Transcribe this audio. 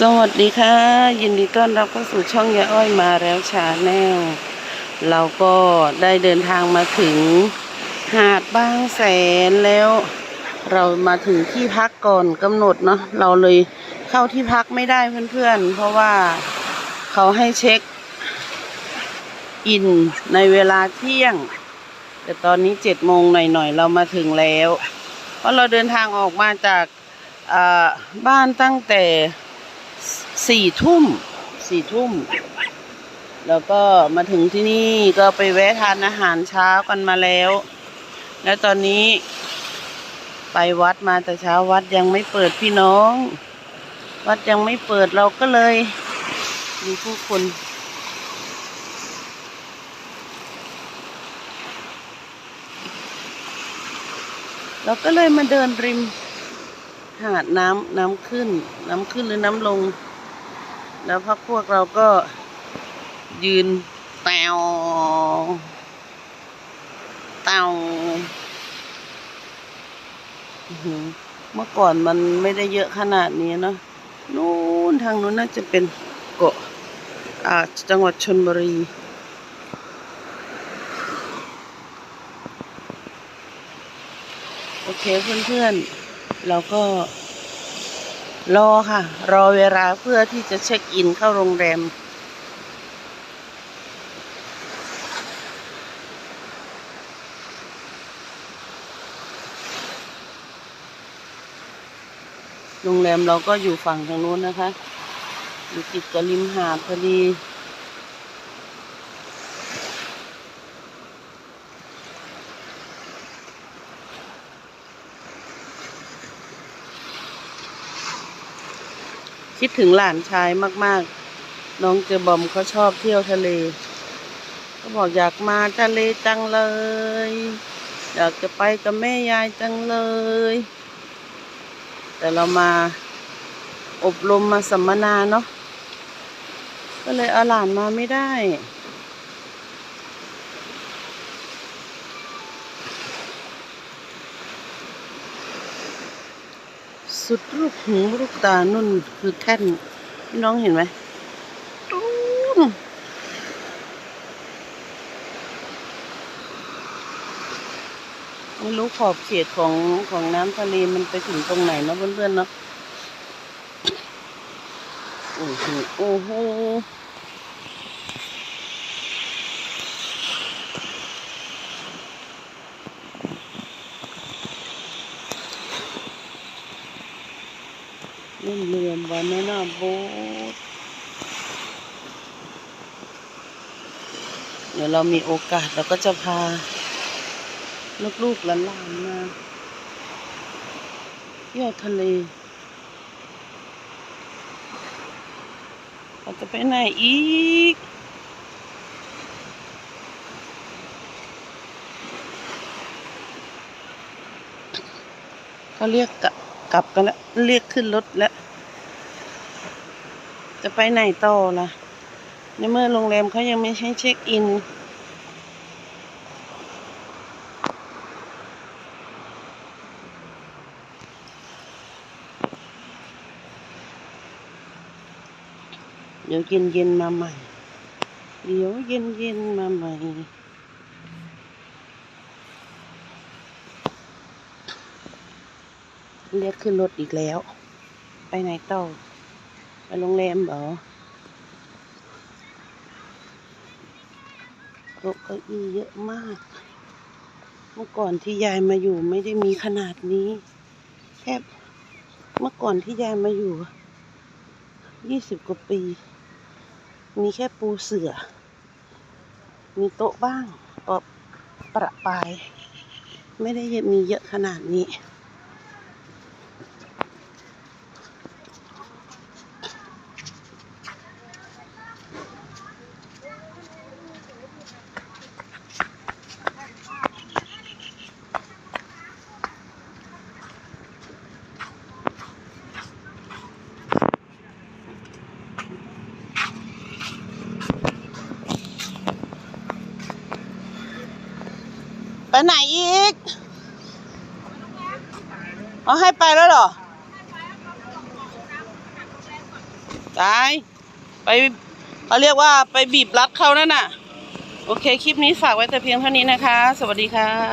สวัสดีค่ะ ยินดีต้อนรับเข้าสู่ช่องยาอ้อยมาแล้วชาแนลเราก็ได้เดินทางมาถึงหาดบางแสนแล้ว เรามาถึงที่พักก่อนกำหนดเนาะเราเลยเข้าที่พักไม่ได้เพื่อนๆ เพราะว่าเขาให้เช็คอินในเวลาเที่ยง แต่ตอนนี้เจ็ดโมงหน่อยๆ เรามาถึงแล้ว เพราะเราเดินทางออกมาจากบ้านตั้งแต่ สี่ทุ่มสี่ทุ่ม แล้วก็มาถึงที่นี่ก็ไปแวะทานอาหารเช้ากันมาแล้ว แล้วตอนนี้ไปวัดมาแต่เช้าวัดยังไม่เปิดพี่น้อง วัดยังไม่เปิดเราก็เลยมีผู้คนเราก็เลยมาเดินริมหาดน้ำน้ำขึ้น น้ำขึ้นหรือน้ำลง แล้วพักพวกเราก็ยืนแตวเตาเมื่อก่อนมันไม่ได้เยอะขนาดนี้เนาะนู่นทางนู้นน่าจะเป็นเกาะอ่าจังหวัดชนบุรีโอเคเพื่อนๆเราก็ รอค่ะ รอเวลาเพื่อที่จะเช็คอินเข้าโรงแรม โรงแรมเราก็อยู่ฝั่งทางนู้นนะคะ อยู่ติดกับริมหาดพอดี คิดถึงหลานชายมาก ๆ น้องเจอบอมเขาชอบเที่ยวทะเลเขาบอกอยากมาทะเลจังเลย อยากจะไปกับแม่ยายจังเลย แต่เรามาอบรมมาสัมมนาเนาะก็เลยเอาหลานมาไม่ได้ สุดลูกหูลูกตานุ่นคือแท่นพี่น้องเห็นไหมตูมไม่รู้ขอบเขตของของน้ำทะเลมันไปถึงตรงไหนเนาะเพื่อนๆเนาะโอ้โหโอ้โห เล่นเรือวานาน่าโบ๊ทเดี๋ยวเรามีโอกาสเราก็จะพา ลูกๆหลานๆมาเที่ยวทะเลเราจะไปไหนอีกเขาเรียกกลับกันแล้ว เรียกขึ้นรถแล้ว จะไปไหนต่อล่ะ ในเมื่อโรงแรมเขายังไม่ให้เช็คอิน เดี๋ยวเย็นเย็นมาใหม่ เดี๋ยวเย็นเย็นมาใหม่เรียกขึ้นรถอีกแล้ว ไปไหนต่อ โรงแรมเหรอโต๊ะเก้าอี้เยอะมาก เมื่อก่อนที่ยายมาอยู่ไม่ได้มีขนาดนี้ แค่เมื่อก่อนที่ยายมาอยู่ยี่สิบกว่าปี มีแค่ปูเสือ มีโต๊ะบ้างประปราย ไม่ได้มีเยอะขนาดนี้ ไปไหนอีกเอาให้ไปแล้วเหรอตายไปเขาเรียกว่าไปบีบรัดเขานั่นน่ะ โอเค คลิปนี้ฝากไว้แต่เพียงเท่านี้นะคะ สวัสดีค่ะ